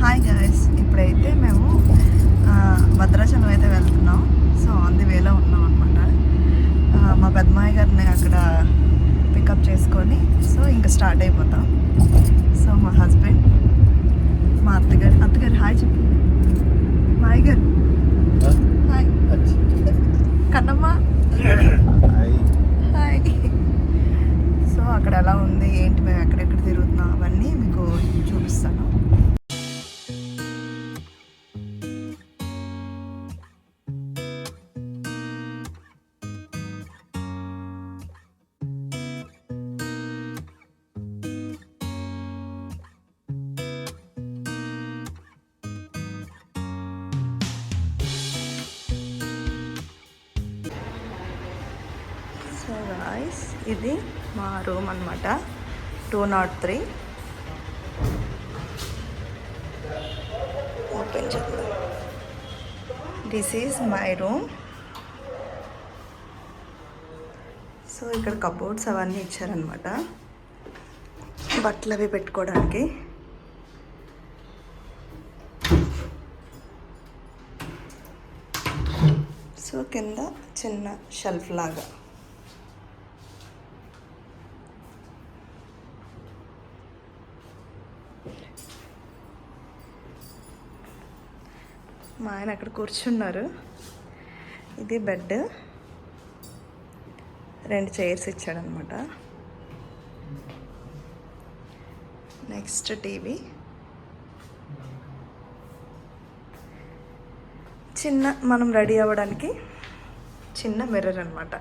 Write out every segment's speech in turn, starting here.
Hi guys ఇప్పుడైతే మేము భద్రాచలం అయితే వెళ్తున్నాం. సో ఆన్ ది వేలో ఉన్నాం అనమాట మా పెద్దమాయి గారిని అక్కడ పికప్ చేసుకొని సో ఇంకా స్టార్ట్ అయిపోతాం. సో మా హస్బెండ్ మా అత్తగారు అత్తగారు హాయ్ చెప్పు. మాయి గారు హాయ్ కన్నమ్మ. హాయ్ అక్కడ ఎలా ఉంది ఏంటి మేము ఎక్కడెక్కడ తిరుగుతున్నాం అవన్నీ మీకు చూపిస్తాను. గాయస్ ఇది మా రూమ్ అనమాట టూ నాట్ త్రీ ఓపెన్ చేద్దాం this is my room so ఇక్కడ కబోర్డ్స్ అవన్నీ ఇచ్చారనమాట బట్టలు అవి పెట్టుకోవడానికి. సో కింద చిన్న షెల్ఫ్ లాగా మా ఆయన అక్కడ కూర్చున్నారు. ఇది బెడ్. రెండు చైర్స్ ఇచ్చాడనమాట. Next TV. చిన్న మనం రెడీ అవ్వడానికి చిన్న మిర్రర్ అనమాట.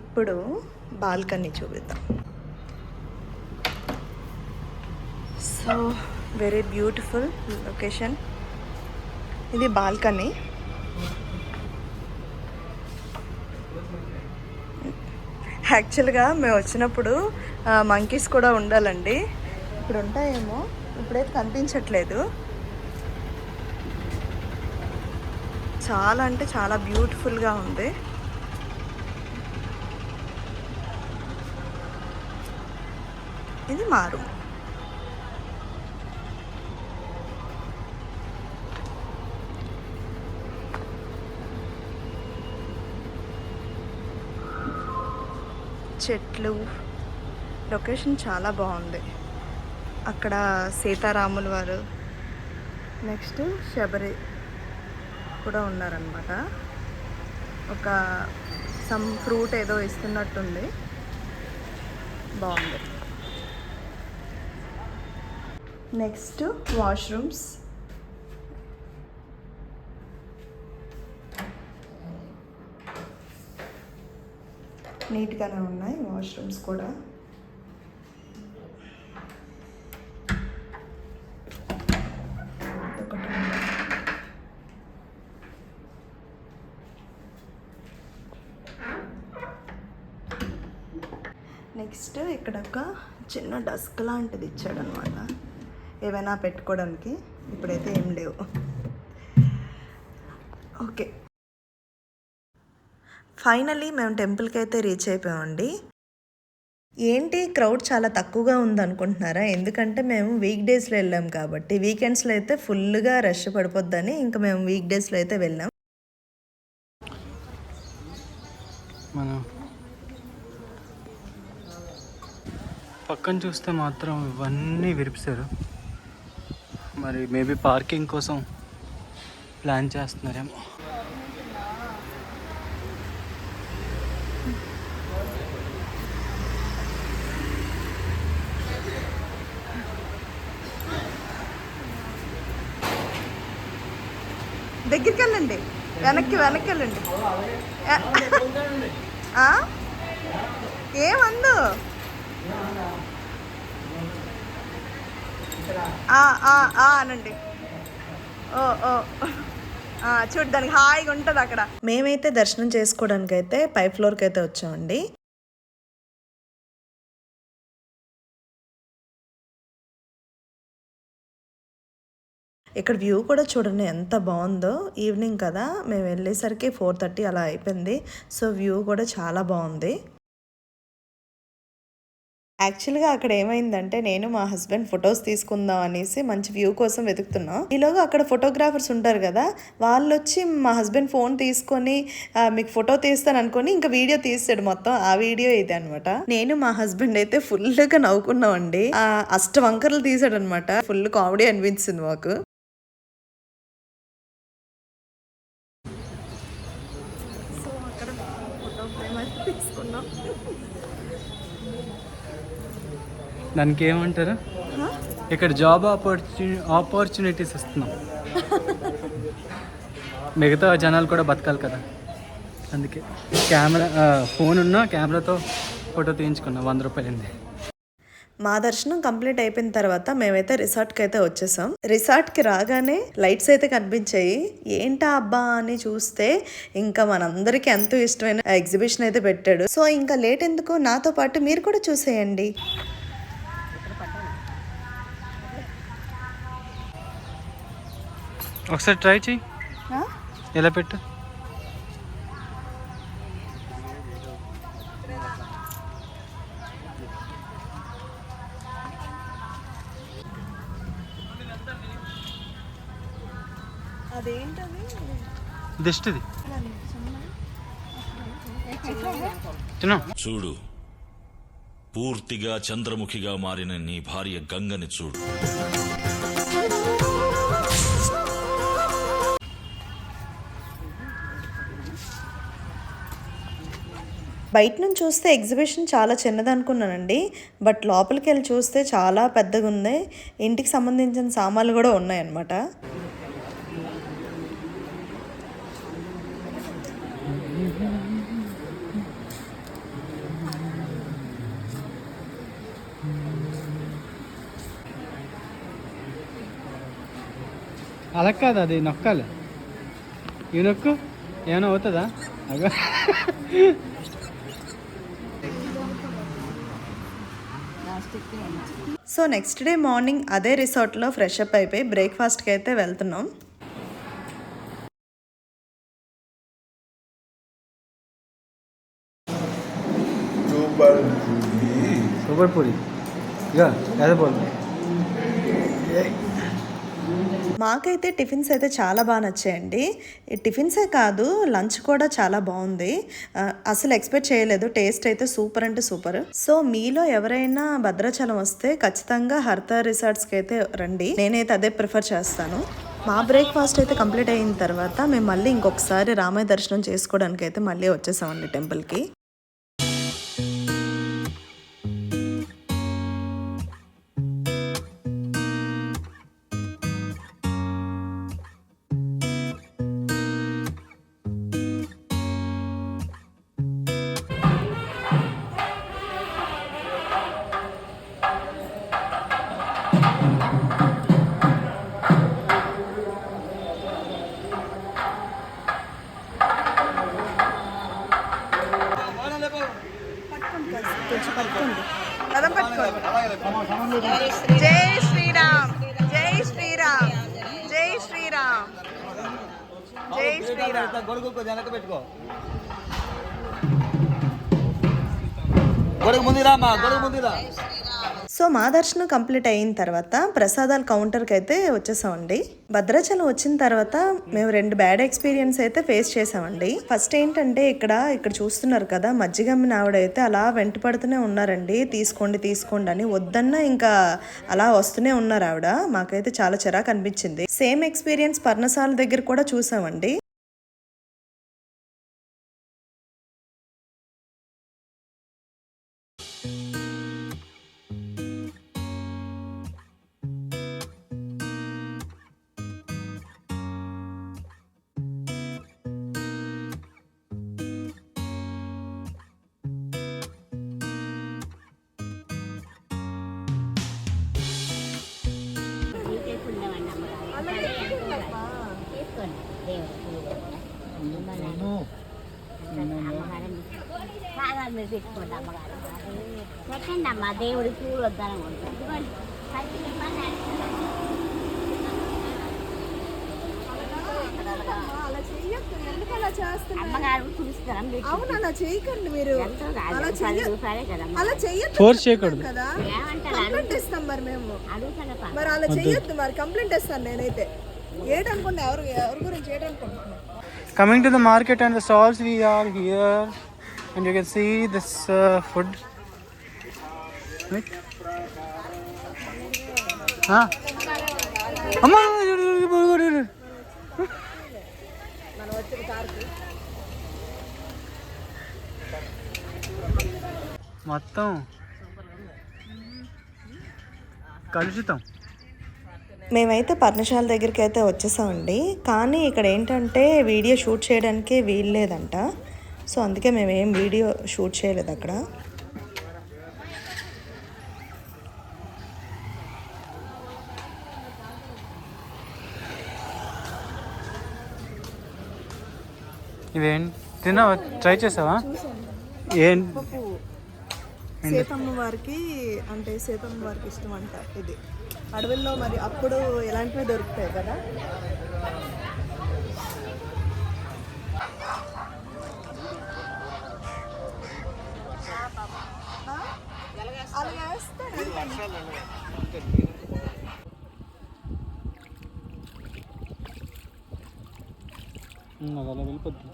ఇప్పుడు బాల్కనీ చూపిద్దాం. So very beautiful location. ఇది బాల్కనీ. యాక్చువల్గా మేము వచ్చినప్పుడు మంకీస్ కూడా ఉండాలండి. ఇప్పుడు ఉంటాయేమో ఇప్పుడైతే కనిపించట్లేదు. చాలా అంటే చాలా బ్యూటిఫుల్గా ఉంది. ఇది మారు చెట్లు. లొకేషన్ చాలా బాగుంది. అక్కడ సీతారాముల వారు. నెక్స్ట్ శబరి కూడా ఉన్నారనమాట ఒక సమ్ ఫ్రూట్ ఏదో ఇస్తున్నట్టుంది. బాగుంది. నెక్స్ట్ వాష్రూమ్స్ నీట్గానే ఉన్నాయి వాష్రూమ్స్ కూడా. నెక్స్ట్ ఇక్కడ ఒక చిన్న డస్క్ లాంటిది ఇచ్చాడనమాట. ఏవైనా పెట్టుకోవడానికి. ఇప్పుడైతే ఏం లేవు. ఓకే. ఫైనలీ మేము టెంపుల్కి అయితే రీచ్ అయిపోయామండి. ఏంటి క్రౌడ్ చాలా తక్కువగా ఉందనుకుంటున్నారా? ఎందుకంటే మేము వీక్ డేస్లో వెళ్ళాం కాబట్టి. వీకెండ్స్లో అయితే ఫుల్గా రష్ పడిపోద్దని ఇంకా మేము వీక్ డేస్లో అయితే వెళ్ళాం. మనం పక్కన చూస్తే మాత్రం ఇవన్నీ విరిపిస్తారు. మరి మేబీ పార్కింగ్ కోసం ప్లాన్ చేస్తున్నారేమో దగ్గరికి వెళ్ళండి వెనక్కి వెనక్కి వెళ్ళండి ఏమందు అనండి. ఓ ఓ. చూడ్డానికి హాయిగా ఉంటుంది అక్కడ. మేమైతే దర్శనం చేసుకోవడానికి అయితే పై ఫ్లోర్కి అయితే వచ్చామండి. ఇక్కడ వ్యూ కూడా చూడండి ఎంత బాగుందో. ఈవినింగ్ కదా. మేము వెళ్ళేసరికి ఫోర్ థర్టీ అలా అయిపోయింది. సో వ్యూ కూడా చాలా బాగుంది. యాక్చువల్గా అక్కడ ఏమైందంటే నేను మా హస్బెండ్ ఫొటోస్ తీసుకుందాం అనేసి మంచి వ్యూ కోసం వెతుకుతున్నాం. ఈలోగా అక్కడ ఫోటోగ్రాఫర్స్ ఉంటారు కదా వాళ్ళు వచ్చి మా హస్బెండ్ ఫోన్ తీసుకొని మీకు ఫోటో తీస్తాను అనుకొని ఇంకా వీడియో తీసాడు మొత్తం. ఆ వీడియో ఇది అనమాట నేను మా హస్బెండ్ అయితే ఫుల్గా నవ్వుకున్నామండి. ఆ అష్ట వంకరలు తీసాడు అనమాట ఫుల్ కామెడీ అనిపించింది మాకు సో అక్కడ ఫోటో ఫ్రేమ్ అయితే తీసుకున్నాం దానికి ఏమంటారు ఇక్కడ జాబ్ ఆపర్చుని ఆపర్చునిటీస్ ఇస్తున్నాం. మిగతా జనాలు కూడా బతకాలి కదా. అందుకే కెమెరా ఫోన్ ఉన్నా కెమెరాతో ఫోటో తీయించుకున్నాం వంద రూపాయలండి మా దర్శనం కంప్లీట్ అయిపోయిన తర్వాత మేమైతే రిసార్ట్కి అయితే వచ్చేసాం. రిసార్ట్కి రాగానే లైట్స్ అయితే కనిపించాయి. ఏంటా అబ్బా అని చూస్తే ఇంకా మనందరికీ ఎంతో ఇష్టమైన ఎగ్జిబిషన్ అయితే పెట్టాడు. సో ఇంకా లేట్ ఎందుకు? నాతో పాటు మీరు కూడా చూసేయండి. ఒకసారి ట్రై చెయ్యి. ఎలా పెట్టు? అదేంటది? దిష్టిది తిను. చూడు. పూర్తిగా చంద్రముఖిగా మారిన నీ భార్య గంగని చూడు. బయట నుంచి చూస్తే ఎగ్జిబిషన్ చాలా చిన్నది అనుకున్నానండి. బట్ లోపలికి వెళ్ళి చూస్తే చాలా పెద్దగా ఉంది. ఇంటికి సంబంధించిన సామాన్లు కూడా ఉన్నాయన్నమాట. అలా కాదు అది? నొక్కాలి. ఈ నొక్కు? ఏమైనా అవుతుందా? అగా. సో నెక్స్ట్ డే మార్నింగ్ అదే రిసార్ట్లో ఫ్రెష్ అప్ అయిపోయి బ్రేక్ఫాస్ట్కి అయితే వెళ్తున్నాం. సూపర్ పూరి. ఇక అదే పోదు మాకైతే టిఫిన్స్ అయితే చాలా బాగా నచ్చాయండి. టిఫిన్సే కాదు లంచ్ కూడా చాలా బాగుంది. అసలు ఎక్స్పెక్ట్ చేయలేదు. టేస్ట్ అయితే సూపర్ అంటే సూపర్. సో మీలో ఎవరైనా భద్రాచలం వస్తే ఖచ్చితంగా హర్త రిసార్ట్స్కి అయితే రండి. నేనైతే అదే ప్రిఫర్ చేస్తాను. మా బ్రేక్ఫాస్ట్ అయితే కంప్లీట్ అయిన తర్వాత మేము మళ్ళీ ఇంకొకసారి రామాయ దర్శనం చేసుకోవడానికి అయితే మళ్ళీ వచ్చేసామండి టెంపుల్కి. జై శ్రీరామ్ జై శ్రీరామ్ జై శ్రీరామ్ జై శ్రీరామ్. గొడుగు వెనక పెట్టుకో గొడుగు ముందురామా గొడుగు ముందురా. సో మా దర్శనం కంప్లీట్ అయిన తర్వాత ప్రసాదాల కౌంటర్కి అయితే వచ్చేసామండి. భద్రాచలం వచ్చిన తర్వాత మేము రెండు బ్యాడ్ ఎక్స్పీరియన్స్ అయితే ఫేస్ చేసామండి. ఫస్ట్ ఏంటంటే ఇక్కడ ఇక్కడ చూస్తున్నారు కదా మజ్జిగమ్మిన ఆవిడ అయితే అలా వెంట పడుతూనే ఉన్నారండి. తీసుకోండి తీసుకోండి అని వద్దన్నా ఇంకా అలా వస్తూనే ఉన్నారు ఆవిడ. మాకైతే చాలా చిరాకు అనిపించింది. సేమ్ ఎక్స్పీరియన్స్ పర్ణశాల దగ్గర కూడా చూసామండి. సాధారణ పెట్టుకోండి అమ్మగారు పెట్టండి అమ్మ దేవుడి పూలు వద్దాను ఇదిగోండి పచ్చి ఇబ్బంది చేయొద్దమ్మా అలా చేయొద్దు ఎందుకు అలా చేస్తున్నారు అమ్మగారు చూస్తారా మీకు అవును అలా చేయకండి మీరు అలా చేయకూడదు. కదా? కంప్లైంట్ ఇస్తాం మరి మేము. మరి అలా చెయ్యొద్దు మరి. కంప్లైంట్ ఇస్తాను నేనైతే. ఏటనుకుంటే? ఎవరు ఎవరి గురించి ఏటనుకుంటున్నాను Coming to the market and the stalls, we are here, and you can see this uh, food. Right? huh? మొత్తం కలుషితం. మేమైతే పర్ణశాల దగ్గరికి అయితే వచ్చేసామండి. కానీ ఇక్కడ ఏంటంటే వీడియో షూట్ చేయడానికి వీల్లేదంట సో అందుకే మేము ఏం వీడియో షూట్ చేయలేదు అక్కడ. ఇవేం? తిన్నావా? ట్రై చేసావా? ఏం? సీతమ్మ వారికి అంటే సీతమ్మ వారికి ఇష్టం అంట ఇది. అడవుల్లో మరి అప్పుడు ఎలాంటివి దొరుకుతాయి కదా? అది అలా వెళ్ళిపోద్ది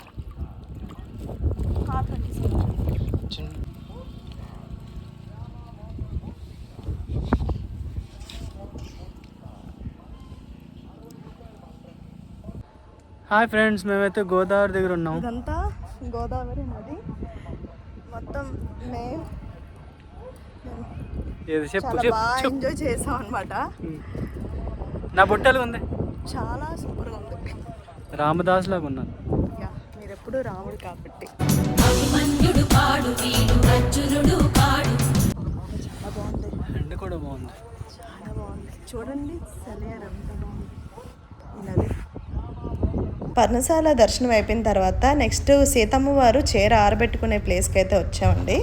హాయ్ ఫ్రెండ్స్ మేమైతే గోదావరి దగ్గర ఉన్నాం. ఇదంతా గోదావరి నది. మొత్తం మే ఏది చెప్పు చెప్పు ఎంజాయ్ చేసాం అనమాట నా బుట్టలు ఉంది చాలా సూపర్గా ఉంది. రామదాస్ లాగా ఉన్నాను. యా మీరు ఎప్పుడు రాముడు కాబట్టి. చాలా బాగుంది. ఎండ కూడా బాగుంది. చాలా బాగుంది. చూడండి సెలయర్ బాగుంది. నది పర్ణశాల దర్శనం అయిపోయిన తర్వాత నెక్స్ట్ సీతమ్మ వారు చీర ఆరబెట్టుకునే ప్లేస్కి అయితే వచ్చామండి.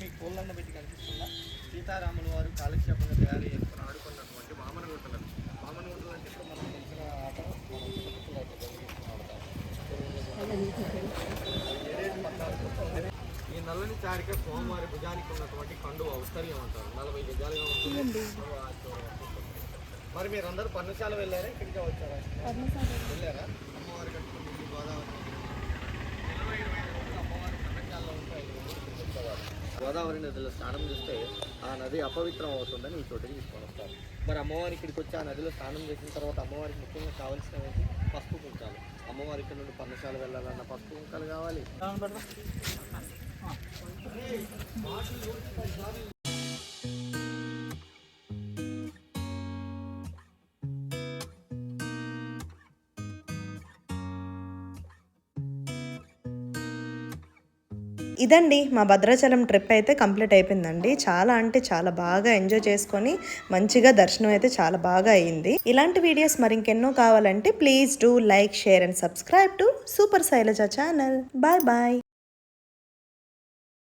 మీకు పూలన్న పెట్టి కనిపిస్తుందా సీతారాముల వారు కాలక్షేపంగా తయారు చేసుకుని ఆడుకున్నటువంటి వామన గుంటలు వామన గుంటలు అంటే ఇప్పుడు మనం తెలిసిన ఆట ఈ నల్లని చారిక స్వామివారి భుజానికి ఉన్నటువంటి కండు ఔత్తర్యం అంటారు. నలభై గజాలుగా ఉంటుంది. మరి మీరందరూ పర్ణశాల వెళ్ళారా? ఇక్కడికే వచ్చారా? వెళ్ళారా? అమ్మవారి గోదావరి. ఇరవై అమ్మవారి పర్ణశాలలో ఉంటే గోదావరి నదిలో స్నానం చేస్తే ఆ నది అపవిత్రం అవుతుందని ఈ చోటికి తీసుకొని వస్తారు మరి అమ్మవారి ఇక్కడికి వచ్చి ఆ నదిలో స్నానం చేసిన తర్వాత అమ్మవారికి ముఖ్యంగా కావాల్సినవి పసుపు కుంకాలు. అమ్మవారి ఇక్కడ నుండి పర్ణశాల వెళ్ళాలన్న పసుపు కుంకాలు కావాలి. ఇదండి మా భద్రాచలం ట్రిప్ అయితే కంప్లీట్ అయిపోయిందండి. చాలా అంటే చాలా బాగా ఎంజాయ్ చేసుకొని మంచిగా దర్శనం అయితే చాలా బాగా అయ్యింది ఇలాంటి వీడియోస్ మరి ఇంకెన్నో కావాలంటే please do like share and subscribe to super Shailaja channel. Bye bye.